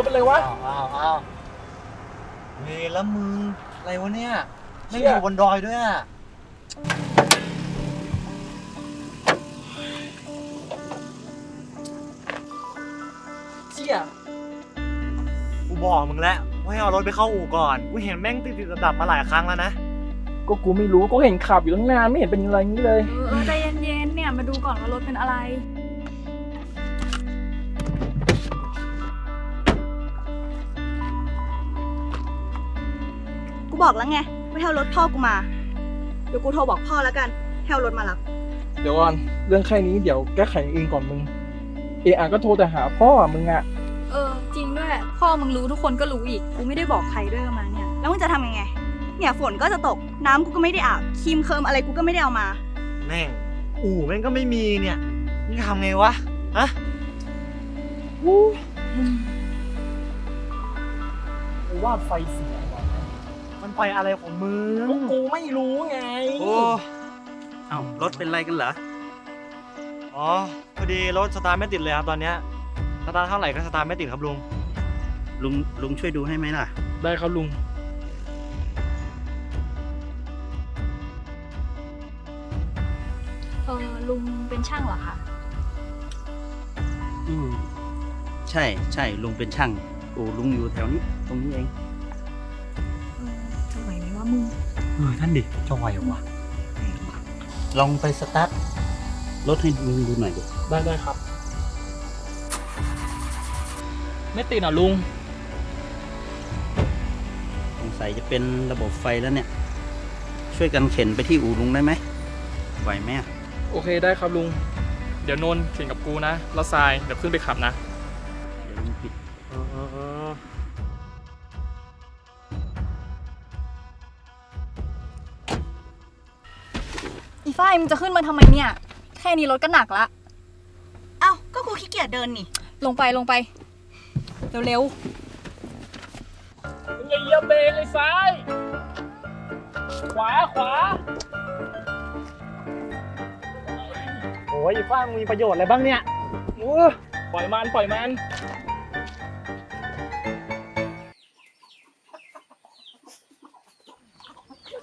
ถเป็นไรวะ อ้าวอ้าวอ้าวเฮ้ยแล้วมึงอะไรวะเนี่ยไม่เชี่อยู่บนดอยด้วยอะเชี่ยกูบอกมึงแล้วว่าให้เอารถไปเข้าอู่ก่อนกูเห็นแม่งติดติดดับๆมาหลายครั้งแล้วนะก็กูไม่รู้ก็เห็นขับอยู่ตั้งนานไม่เห็นเป็นอะไรงี้เลย เออใจเย็นๆ เนี่ย มาดูก่อนว่ารถเป็นอะไร บอกแล้วไงว่าให้เอารถพ่อกูมา เดี๋ยวกูโทรบอกพ่อแล้วกันให้เอารถมารับ เดี๋ยวก่อนเรื่องแค่นี้เดี๋ยวแก้ไขเองก่อนมึง เออาก็โทรแต่หาพ่อมึงอะเออ จริงด้วย พ่อมึงรู้ทุกคนก็รู้อีก กูไม่ได้บอกใครด้วยว่ามาเนี่ย แล้วมึงจะทำยังไง เนี่ยฝนก็จะตก น้ำกูก็ไม่ได้อาบครีมเคิมอะไรกูก็ไม่ได้เอามา แม่ง อู่แม่งก็ไม่มีเนี่ยมึงจะทำไงวะฮะกูว่าไฟเสีย ว่ะมันไปอะไรของมึงก็กูไม่รู้ไง โอ้เอ้ารถเป็นไรกันเหรอ อ๋อ พอดีรถสตาร์ทไม่ติดเลยครับตอนเนี้ยสตาร์ทเท่าไหร่ก็สตาร์ทไม่ติดครับลุง ลุงลุงช่วยดูให้ไหมล่ะ ได้ครับลุง เออลุงเป็นช่างเหรอคะอืมใช่ใช่ลุงเป็นช่างอู่ลุงอยู่แถวนี้ ตรงนี้เอง มว่ามึงเออท่านดิจะไหววะลองไปสตาร์ทรถให้ลุงดูหน่อยดิได้ได้ครับ ไม่ติดอะลุง สงสัยจะเป็นระบบไฟแล้วเนี่ย ช่วยกันเข็นไปที่อู่ลุงได้ไหมไหวไหมอะ โอเคได้ครับลุง เดี๋ยวนนท์เข็นกับกูนะ แล้วทราย เดี๋ยวขึ้นไปขับนะ ฝ้ายมึงจะขึ้นมาทำไมเนี่ย แค่นี้รถก็หนักละ เอ้าก็กูขี้เกียจเดินนี่ ลงไปลงไป เร็วมึงอย่าเหยียบเบรกไอ้ซ้าย ขวาขวา โอ้ยฟ้างมีประโยชน์อะไรบ้างเนี่ยโอ้ปล่อยมันปล่อยมัน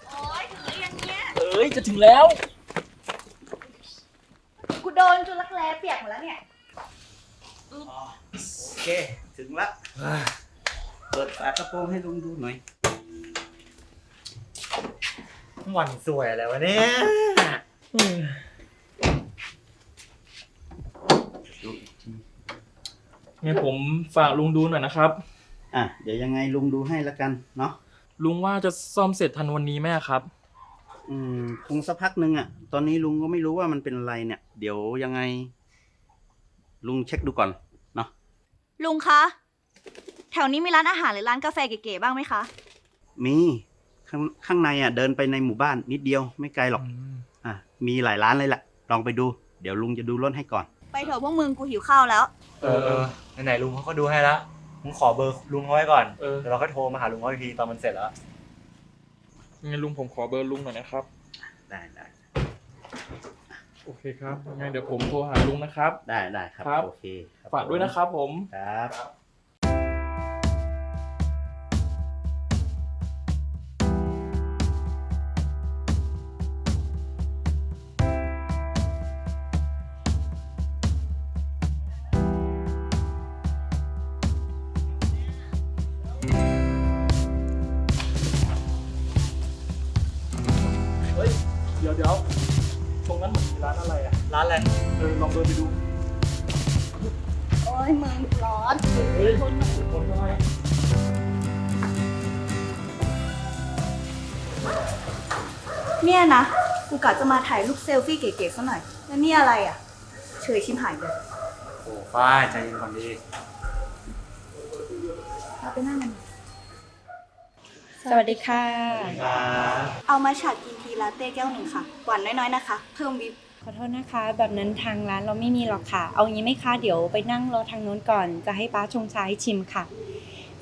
โอ๊ยถืออย่างเงี้ยเอ้ยจะถึงแล้ว กูโดนจนรัก แร้เปียกหมดแล้วเนี่ยโอเค ถึงละ เปิดฝากระโปรงให้ลุงดูหน่อยหวันสวยอะไรวะเนี่ยดูอีกทีงั้นผมฝากลุงดูหน่อยนะครับ อะ เดี๋ยวยังไงลุงดูให้ละกันเนาะ ลุงว่าจะซ่อมเสร็จทันวันนี้ไหมครับ อืมคงสักพักหนึ่งอะ ตอนนี้ลุงก็ไม่รู้ว่ามันเป็นอะไรเนี่ย เดี๋ยวยังไง ลุงเช็คดูก่อนเนาะลุงคะ แถวนี้มีร้านอาหารหรือร้านกาแฟเก๋ๆบ้างไหมคะ มีข้างข้างในอะ เดินไปในหมู่บ้านนิดเดียวไม่ไกลหรอก อะมีหลายร้านเลยแหละลองไปดู เดี๋ยวลุงจะดูรถให้ก่อน ไปเถอะพวกมึงกูหิวข้าวแล้ว เออเออไหนๆลุงเขาก็ดูให้แล้วมึงขอเบอร์ลุงเขาไว้ก่อน เออ เดี๋ยวเราก็โทรมาหาลุงเขาอีกทีตอนมันเสร็จแล้ว งั้นลุงผมขอเบอร์ลุงหน่อยนะครับ ได้ได้โอเคครับงั้นเดี๋ยวผมโทรหาลุงนะครับ ได้ได้ครับ ครับ โอเคครับฝากด้วยนะครับผม ครับ เนี่ยนะ กูกะจะมาถ่ายรูปเซลฟี่เก๋ๆซะหน่อย แล้วนี่อะไรอ่ะ เฉยชิมหายเลย โอ้ฝ้ายใจเย็นก่อนดี เราไปนั่งกัน สวัสดีค่ะ ครับ เอามาฉากินทีลาเต้แก้วหนึ่งค่ะ หวานน้อยๆนะคะ เพิ่มวิป ขอโทษนะคะ แบบนั้นทางร้านเราไม่มีหรอกค่ะ เอางี้ไหมคะ เดี๋ยวไปนั่งรอทางนู้นก่อน จะให้ป้าชงชาให้ชิมค่ะ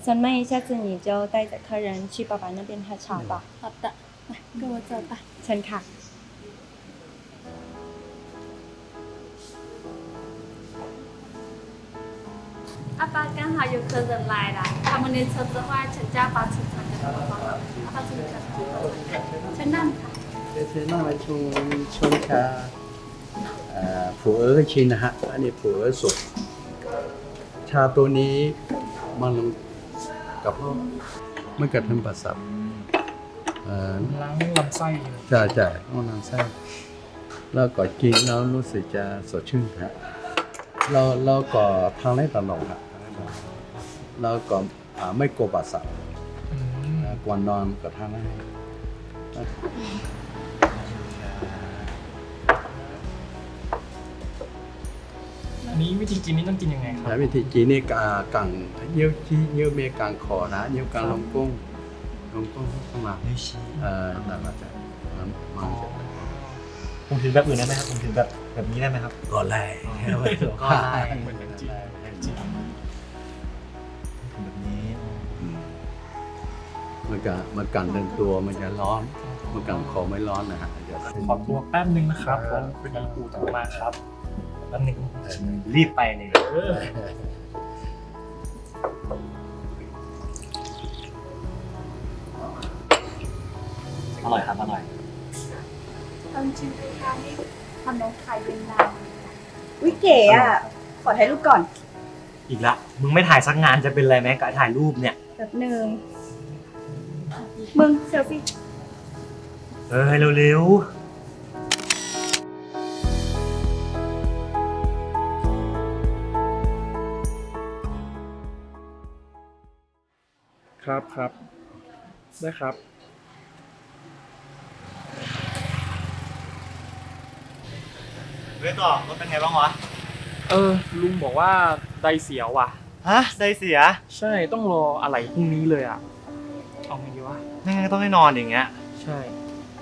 ส่วนไม่下次你就带着客人去爸爸那边喝茶吧ๆ好的 来跟我走吧เชิญค่ะ อ 阿爸刚好有客人来了，他们的车子话全家把车厂给他们放了，阿爸这个车เชิญนั่งค่ะ เชิญนั่งมาชงชงชาเอ่อผัวเอ๋อชินนะฮะ อันนี้ผัวเอ๋อสุกชาตัวนี้มันกับพวกมันกระทั่งประสาทเอ่อ ล้างลำไส้เลยใช่ใช่ห้องน้ำไส้แล้วก็กินแล้วรู้สึกจะสดชื่นฮะเราเราก็ทานได้ตลอดครับแล้วก็อ่าไม่กลัวประสาทอืมอ่าก่อนนอนก็ทานได้อันนี้วิธีกินนี่ต้องกินยังไงครัแล้บวิธีกินนี่กากังเยี่ยวชี้เยี่ยวเมกังคอนะเยี่ยวกังลงกุ้ง ลงกุ้งเข้ามาเอ่อนั่นแหละจ้ะมันมันจะผมถือแบบอื่นได้ไหมครับผมถือแบบแบบนี้ได้ไหมครับก็ไล่ก็ได้เหมือนเป็นจีนถือแบบนี้อืมมันก็มันกันเดินตัวมันจะร้อนมันกันคอไม่ร้อนนะฮะจะขอตัวแป๊บนึงนะครับผมเป็นปูต่อมาครับแป๊บนึงรีบไปเลย อออร่อยครับอร่อยตอนชิมดูค่ะนี่ขนมไข่เวียดนามวิเก๋อะ ขอถ่ายรูปก่อนอีกละมึงไม่ถ่ายสักงานจะเป็นไรไหมกับถ่ายรูปเนี่ย แบบหนึ่งมึงเซลฟี่เออเร็วครับครับได้ครับ ๆเรื่องต่อรถเป็นไงบ้างวะ เออ ลุงบอกว่าไดเสียวว่ะ ฮะได้เสีย ใช่ต้องรออะไรพรุ่งนี้เลยอะ เอาไงดีวะไม่งั้นก็ต้องให้นอนอย่างเงี้ย ใช่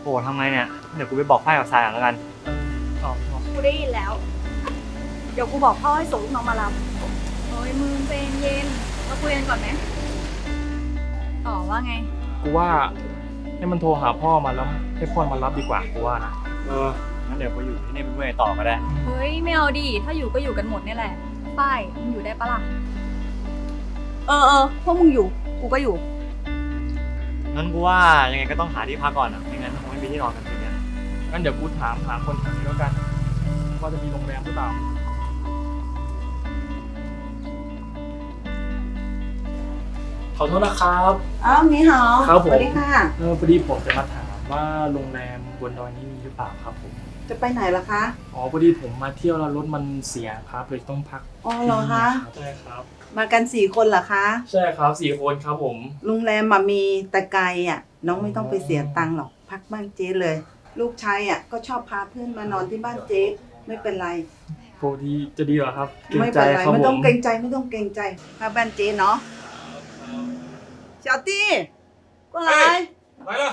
โอ้ทำไงเนี่ย เดี๋ยวกูไปบอกพ่ายกับทรายก่อนแล้วกันเอาเอากูได้ยินแล้ว เดี๋ยวกูบอกพ่อให้ส่งลูกน้องมารับโอ้ยมึงเป็นเย็นเราคุยกันก่อนไหมอ๋อว่าไง กูว่าให้มันโทรหาพ่อมาแล้วให้พ่อมารับดีกว่ากูว่านะ เออ งั้นเดี๋ยวกูอยู่ที่นี่เป็นเพื่อนต่อก็ได้ เฮ้ยไม่เอาดิถ้าอยู่ก็อยู่กันหมดเนี่ยแหละป้ายมึงอยู่ได้ปะล่ะ เออเออพวกมึงอยู่ กูก็อยู่ งั้นกูว่ายังไงก็ต้องหาที่พักก่อนอะไม่งั้นคงไม่มีที่นอนกันคืนเนี้ยงั้นเดี๋ยวกูถามหาคนแถวนี้แล้วกัน ว่าจะมีโรงแรมหรือเปล่า ขอโทษนะครับ อ้าวนี่เหรอครับผม สวัสดีค่ะ เออพอดีผมจะมาถามว่าโรงแรมบนดอยนี้มีหรือเปล่าครับผม จะไปไหนล่ะคะ อ๋อพอดีผมมาเที่ยวแล้วรถมันเสียครับเลยต้องพัก อ๋อเหรอคะ ใช่ครับ มากันสี่คนเหรอคะ ใช่ครับสี่คนครับผม โรงแรมมามีแต่ไกลอ่ะ น้องไม่ต้องไปเสียตังค์หรอก พักบ้านเจ๊เลย ลูกชายอ่ะ ก็ชอบพาเพื่อนมานอนที่บ้านเจ๊ไม่เป็นไร พอดีจะดีเหรอครับเกรง ไม่ ใจ เป็นไร ครับ ไม่ ผ ต้อง ม เกรงใจไม่ต้องเกรงใจพาบ้านเจ๊เนาะ小弟过来来了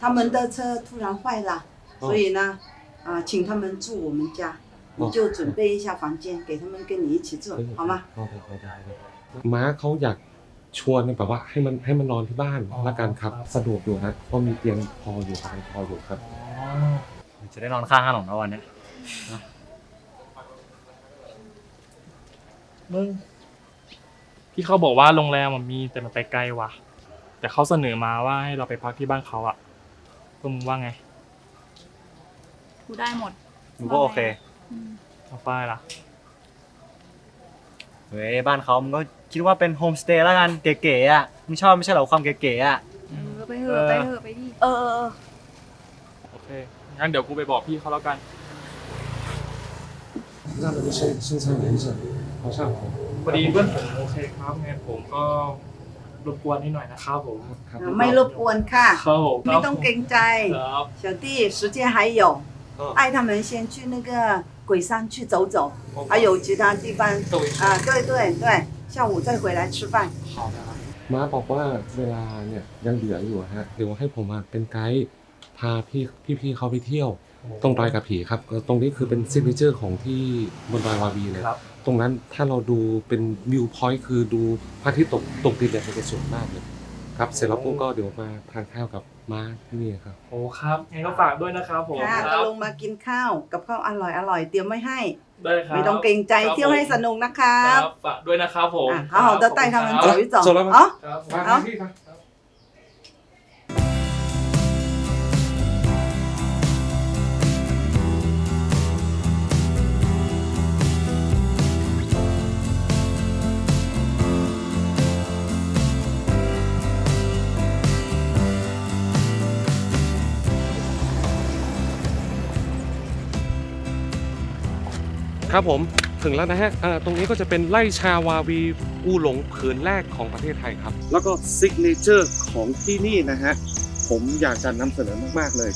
他们的车突然坏了， 所以呢，啊、请他们住我们家，你就准备一下房间，给他们跟你一起住，好吗？ ม้าเขาอยากชวนแบบว่าให้มันให้มันนอนที่บ้าน อ๋อ ละกันครับ ครับ สะดวกอยู่ฮะเพราะมีเตียงพออยู่ครับพออยู่ครับ อ๋อ จะได้นอนข้างถนนแล้ววันเนี้ย มึงที่เขาบอกว่าโรงแรมมันมีแต่มันไปไกลว่ะ แต่เขาเสนอมาว่าให้เราไปพักที่บ้านเขาอะพวกมึงว่าไง กูได้หมด มึงก็โอเค เอาป้ายล่ะ เฮ้ย บ้านเขามึงก็คิดว่าเป็นโฮมสเตย์แล้วกัน เก๋ๆอ่ะ มึงชอบไม่ใช่เหรอความเก๋ๆอ่ะ เออไปเถอะไปเถอะไปดิ เออเออเออ โอเค งั้นเดี๋ยวกูไปบอกพี่เขาแล้วกัน 那么身身上连着好像ผม พอดีเพื่อนผมโอเคครับงั้นผมก็รบกวนนิดหน่อยนะครับผม ครับ ไม่รบกวนค่ะ ครับผม ไม่ต้องเกรงใจ ครับ 小弟时间还有 嗯带他们先去那个鬼山去走走还有其他地方走一下啊对对对下午再回来吃饭 好的 ม้าบอกว่าเวลาเนี่ยยังเหลืออยู่ฮะเดี๋ยวให้ผมมาเป็นไกด์พาพี่พี่ๆเขาไปเที่ยว ตรงดอยกระผีครับเออตรงนี้คือเป็นซิกเนเจอร์ของที่บนดอยวาบีเลย ครับ ตรงนั้นถ้าเราดูเป็นวิวพอยต์คือดูพระอาทิตย์ตกตกดินเนี่ยมันจะสวยมากเลย ครับ เสร็จแล้วปุ๊บก็เดี๋ยวมาทานข้าวกับ มาที่นี่ครับ โอ้ครับงั้นก็ฝากด้วยนะครับผมค่ะจะลงมากินข้าวกับข้าวอร่อยอร่อยเตรียมไว้ให้ ได้ครับไม่ต้องเกรงใจเที่ยวให้สนุกนะครัรับฝากด้วยนะครับผมอะขาวหอมเต้าไต้ทำเป็นครัสบ วยสองดีอ๋อ ครับผมมที่ครับ ครับผมถึงแล้วนะฮะอ่าตรงนี้ก็จะเป็นไร่ชาวาวีอูหลงผืนแรกของประเทศไทยครับ แล้วก็ซิกเนเจอร์ของที่นี่นะฮะผมอยากจะนำเสนอมากๆเลย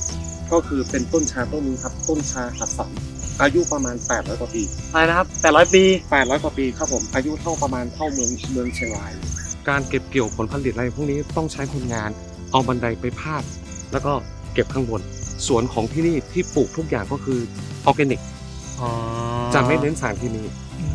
ก็คือเป็นต้นชาต้นนี้ครับต้นชาอัดสัมอายุประมาณ 800กว่าปีอะไรนะครับ 800 ปี 800 กว่าปีครับผม อายุเท่าประมาณเท่าเมืองเมืองเชียงราย การเก็บเกี่ยวผลผลิตอะไรพวกนี้ต้องใช้คนงาน เอาบันไดไปพาด แล้วก็เก็บข้างบน สวนของที่นี่ที่ปลูกทุกอย่างก็คือออร์แกนิก จะไม่เน้นสารเคมี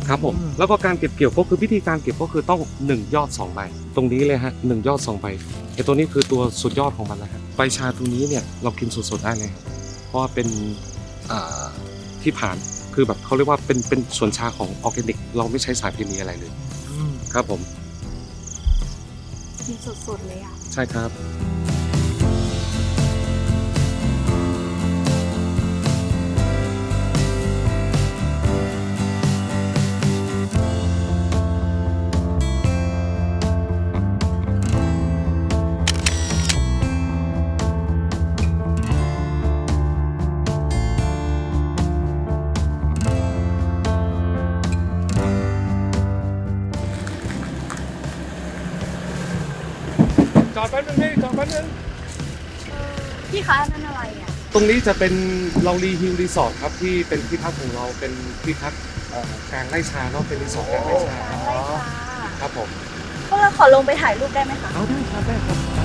ครับผมแล้วก็การเก็บเกี่ยวก็คือวิธีการเก็บก็คือต้อง 1 ยอด2ใบตรงนี้เลยฮะหนึ่งยอด2ใบไอตัวนี้คือตัวสุดยอดของมันแล้วฮะใบชาตัวนี้เนี่ยเรากินสดๆได้เลยครับเพราะว่าเป็นอ่าที่ผ่านคือแบบเขาเรียกว่าเป็นเป็นสวนชาของออร์แกนิก เราไม่ใช้สารเคมีอะไรเลยครับผมกินสดๆเลยอะใช่ครับ ป๊บนึงพี่จอดแป๊บนึงพี่คะนั่นอะไรอะตรงนี้จะเป็นเรารีฮิลรีสอร์ทครับที่เป็นที่พักของเราเป็นที่พักเอ่อกลางไร่ชาเนาะเป็นรีสอร์ทกลางไร่ชาครับไร่ชาครับผมพวกเราขอลงไปถ่ายรูปได้ไหมคะ เอาได้ครับได้ครับ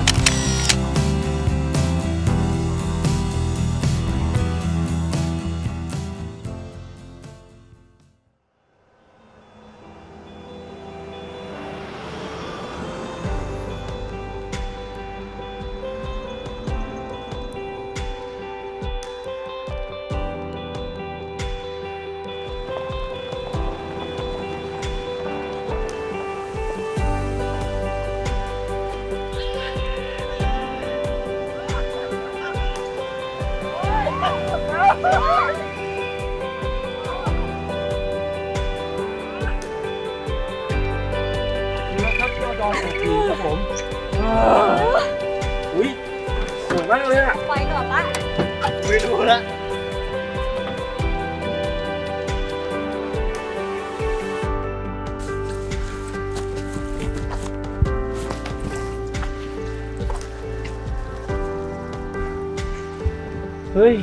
เฮ้ย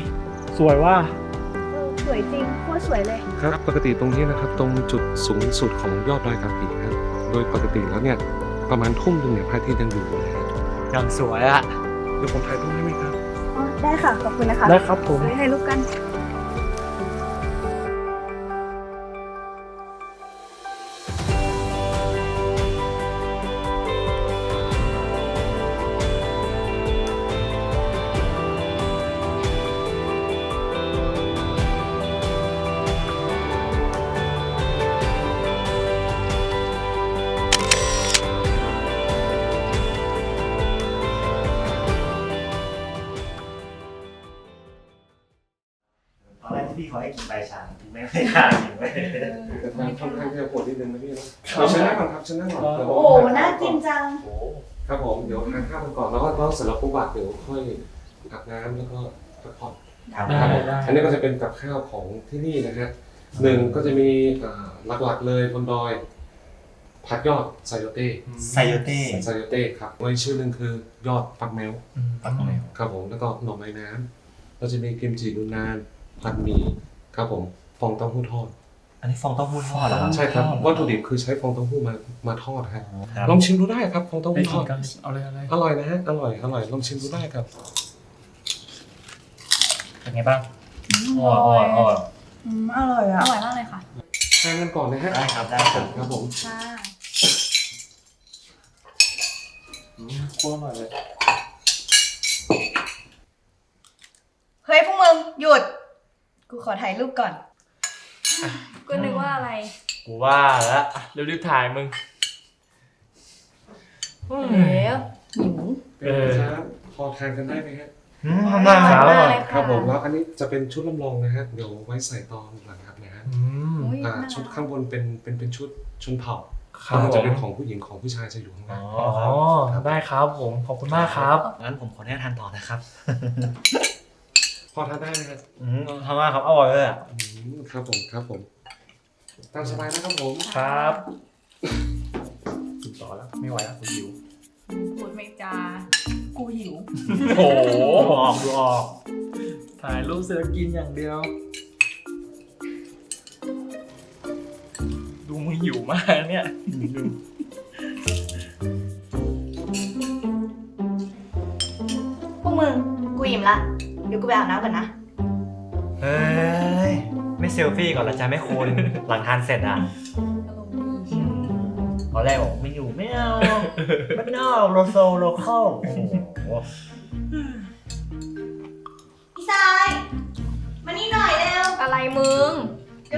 สวยว่าเออสวยจริงโคตรสวยเลย ครับปกติตรงนี้นะครับตรงจุดสูงสุดของยอดดอยกาผีครับโดยปกติแล้วเนี่ยประมาณทุ่มหนึ่งเนี่ยพระอาทิตย์ยังอยู่เลยครับอย่างสวยอะเดี๋ยวผมถ่ายรูปให้ไหมครับ อ๋อ ได้ค่ะ ขอบคุณนะคะได้ครับผมไปถ่ายรูปกัน พี่เขาให้กินใบชาพี่ไม่ให้ค่ากินไม่แต่ทางค่อนข้างจะปวดนิดนึงนะพี่นะเอาชนะก่อนครับชนะก่อนเดี๋ยวโอ้โหน่ากินจังครับผมเดี๋ยวทานข้าวกันก่อนแล้วก็เสร็จแล้วปุ๊บอะเดี๋ยวค่อยอาบน้ำแล้วก็พักผ่อนครับได้ได้ อันนี้ก็จะเป็นกับข้าวของที่นี่นะฮะหนึ่งก็จะมีอ่าหลักๆเลยบนดอยผัดยอดไซโยเต้ไซโยเต้ไซโยเต้ครับไว้ชื่อหนึ่งคือยอดฟักแมว ปักตรงไหนครับผมแล้วก็หน่อไม้น้ำเราจะมีกิมจินูนาน ผัดหมี่ครับผมฟองเต้าหู้ทอด อันนี้ฟองเต้าหู้ทอดเหรอครับใช่ครับวัตถุดิบคือใช้ฟองเต้าหู้มามาทอดครับครับลองชิมดูได้ครับฟองเต้าไปหู้ทกิอนดกันเอาเลยเอาเลยอร่อยนะฮะอร่อยอร่อยลองชิมดูได้ครับเป็นไงบ้างอร่อยอร่อยอืมอร่อยออะร่อยมากเลยค่ะทานกันก่อนนะฮะได้ครับได้ครับครับผมค่ะโคตรอร่อยเลยหยุด กูขอถ่ายรูปก่อนก็นึกว่าอะไร กูว่าแล้วเร็วรีบถ่ายมึงแล้วหิว เป็นไงครับพอทานกันได้ไหมฮะอืมทำได้คครัรับได้เลยครับผมแล้วอันนี้จะเป็นชุดลำลองนะฮะเดี๋ยวไว้ใส่ตอนหลังครับนะฮะอืม อุ๊ยอ่าน่ารัก ชุดข้างบนเป็นเป็นเป็นชุดชนเผ่าครับมันผจะมเป็นของผู้หญิงของผู้ชายจะอยู่ข้างอ๋ล่างออ๋อ ได้ครับผม ขอบคุณมากครับ งั้นผมขออนุญาตทานต่อนะครับ พอทานได้ไหมฮะอืมทำมากครับอร่อยเลยอะ อืมครับผมครับผมตามสบายนะครับผมครับ กินต่อแล้ว ไม่ไหวแล้วกูหิว พูดไม่จา กูหิว โอ้โหดูออกดูออก ถ่ายรูปเสือกินอย่างเดียว ดูมึงหิวมากเนี่ย พวกมึงกูอิ่มละ เดี๋ยวกูไปอาบน้ำก่อนนะ เฮ้ย ไม่เซลฟี่ก่อนเหรอจ๊ะแม่คุณ หลังทานเสร็จอะอารมณ์ดีเชียวตอนแรกบอกไม่อยู่ไม่เอาไม่นอกโลโซโลคอลโอ้โหพี่ชาย มานี่หน่อยเร็ว อะไรมึง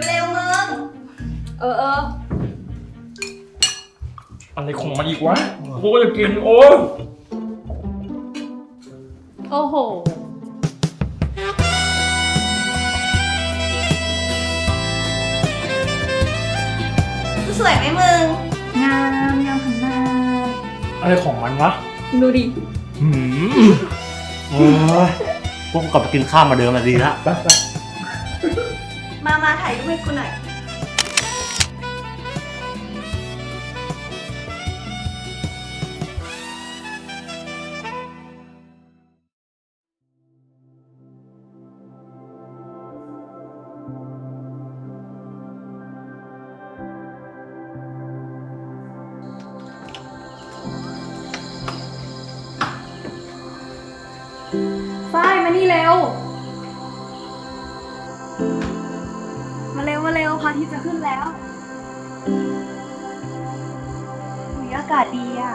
เร็วๆมึง เออเอออะไรของมันอีกวะกูก็จะกินโอ้ยโอ้โห สวยไหมมึง งามงามหันมาอะไรของมันวะดูดิ หืมโอ้ยพวกกูกลับไปกินข้าวมาเดิมมาดีละ มา มาถ่ายรูปให้กูหน่อย ที่จะขึ้นแล้วอุยอากาศดีอะ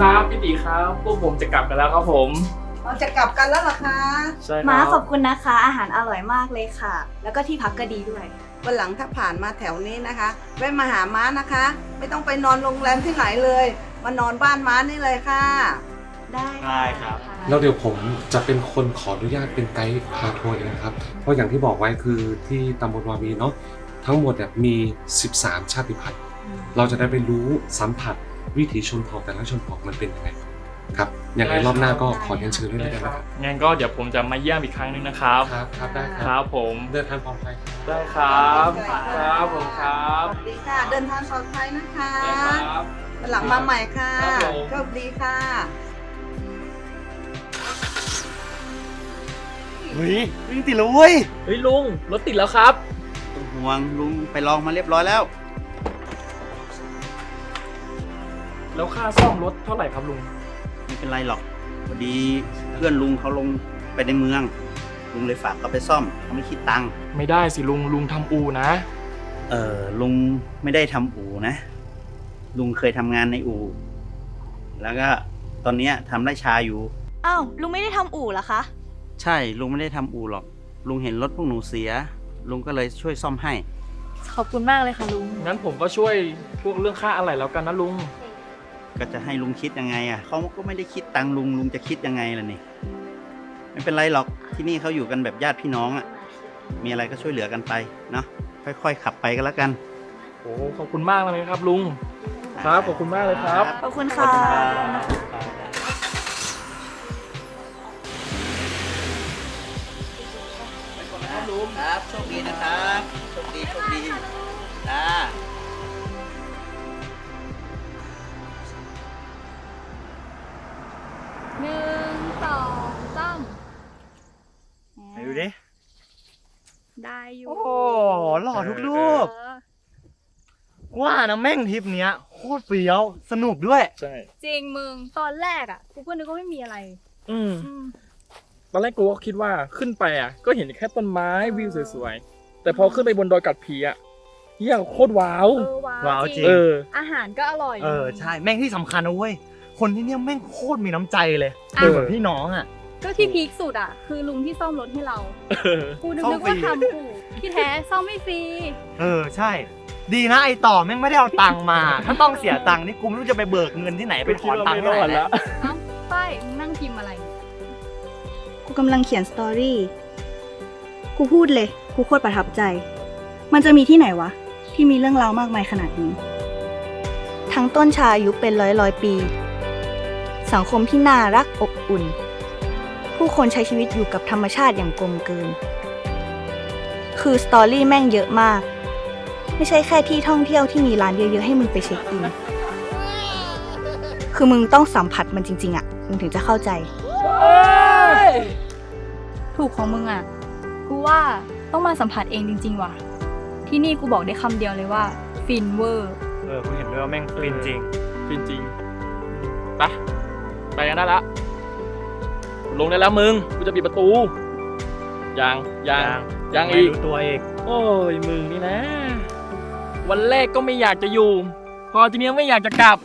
ครับพี่ตีครับพวกผมจะกลับกันแล้วครับผม เราจะกลับกันแล้วเหรอคะใช่คม้ารับขอบคุณนะคะ อาหารอร่อยมากเลยค่ะ แล้วก็ที่พักก็ดีด้วย วันหลังถ้าผ่านมาแถวนี้นะคะแวะมาหาม้านะคะ ไม่ต้องไปนอนโรงแรมที่ไหนเลย มานอนบ้านม้านี่เลยค่ะ ได้ได้ครับแล้วเดี๋ยวผมจะเป็นคนขออนุญาตเป็นไกด์พาทัวร์เองนะครับ เพราะอย่างที่บอกไว้คือที่ตำบลวาวีเนาะทั้งหมดเนี่ยมี 13 ชาติพันธุ์ เราจะได้ไปรู้สัมผัส วิถีชนเผ่าแต่ละชนเผ่ามันเป็นยังไงครับอย่างไรรอบหน้าก็ขอเรียนเชิญด้วยแล้วกันนะครับงั้นก็เดี๋ยวผมจะมาเยี่ยมอีกครั้งหนึงนะครับ ครับครับได้คครัรับบผมเดินทางปลอดภัยได้ครับ ได้คครับรับผมครับสวัสดีค่ะ เดินทางปลอดภัยนะคะได้ครับ วันหลังมาใหม่ค่ะครับผม โชคดีค่ะ เฮ้ยวิ่งติดแล้วเว้ยเฮ้ยลุงรถติดแล้วครับต้องห่วงลุงไปลองมาเรียบร้อยแล้ว แล้วค่าซ่อมรถเท่าไหร่ครับลุง ไม่เป็นไรหรอกพอดีเพื่อนลุงเขาลงไปในเมือง ลุงเลยฝากเขาไปซ่อมเขาไม่คิดตังค์ไม่ได้สิลุงลุงทำอูนะ เออลุงไม่ได้ทำอู่นะ ลุงเคยทำงานในอู่แล้วก็ตอนเนี้ยทำไร่ชาอยู่ อ้าวลุงไม่ได้ทำอู่เหรอคะ ใช่ลุงไม่ได้ทำอู่หรอก ลุงเห็นรถพวกหนูเสีย ลุงก็เลยช่วยซ่อมให้ ขอบคุณมากเลยค่ะลุง งั้นผมก็ช่วยพวกเรื่องค่าอะไรแล้วกันนะลุง ก็จะให้ลุงคิดยังไงอะเขาก็ไม่ได้คิดตังค์ลุงลุงจะคิดยังไงล่ะนี่ไม่เป็นไรหรอกที่นี่เขาอยู่กันแบบญาติพี่น้องอะ มีอะไรก็ช่วยเหลือกันไปเนาะค่อย ๆ ขับไปก็แล้วกันโอ้ขอบคุณมากเลยครับลุงครับขอบคุณมากเลยครับ ขอบคุณค่ะครับโชคดีนะครับ สามไหนดูดิได้อยู่โอ้หล่อทุกรูปว่านะแม่งทริปเนี้ยโคตรเฟี้ยว สนุกด้วย ใช่ จริงมึง ตอนแรกอะกูก็นึกว่าไม่มีอะไรอืม อืม ตอนแรกกูก็คิดว่าขึ้นไปอะ ก็เห็นแค่ต้นไม้วิวสวยๆ แต่พอขึ้นไปบนดอยกัดผีอะเฮียโคตรว้าว เออว้าวว้าวจริง เออ อาหารก็อร่อยเออใช่แม่งที่สำคัญนะเว้ย คนที่เนี่ยแม่งโคตรมีน้ำใจเลยอะเป็นเหมือนพี่น้องอะ ก็ที่พีคสุดอะ คือลุงที่ซ่อมรถให้เราเออกูนึกซ่อมนึกว่าฟรีทำกู ที่แท้ซ่อมไม่ฟรี เออใช่ ดีนะไอต่อแม่งไม่ได้เอาตังค์มา ถ้าต้องเสียตังค์นี่กูไม่รู้จะไปเบิกเงินที่ไหนไปถอนตังค์ที่ไหนแล้วเอ้าป้ายมึงนั่งพิมพ์อะไร กูกำลังเขียนสตอรี่ กูพูดเลย กูโคตรประทับใจ มันจะมีที่ไหนวะ ที่มีเรื่องราวมากมายขนาดนี้ ทั้งต้นชาอายุเป็นร้อยร้อยปี สังคมที่น่ารักอบอุ่น ผู้คนใช้ชีวิตอยู่กับธรรมชาติอย่างกลมกลืน คือสตอรี่แม่งเยอะมาก ไม่ใช่แค่ที่ท่องเที่ยวที่มีร้านเยอะๆให้มึงไปเช็คอิน คือมึงต้องสัมผัสมันจริง ๆอะมึงถึงจะเข้าใจ ถูกของมึงอะกูว่าต้องมาสัมผัสเองจริง ๆ ว่ะ ที่นี่กูบอกได้คำเดียวเลยว่า ฟินเวอร์ เออกูเห็นด้วยว่าแม่งฟินจริง ฟินจริงไปไปกันได้ละ ลงได้แล้วมึง กูจะปิดประตู ยัง ยัง ยังไม่อีกรู้ตัวเองโอ้ยมึงนี่นะ วันแรกก็ไม่อยากจะอยู่ พอทีเนี้ยไม่อยากจะกลับ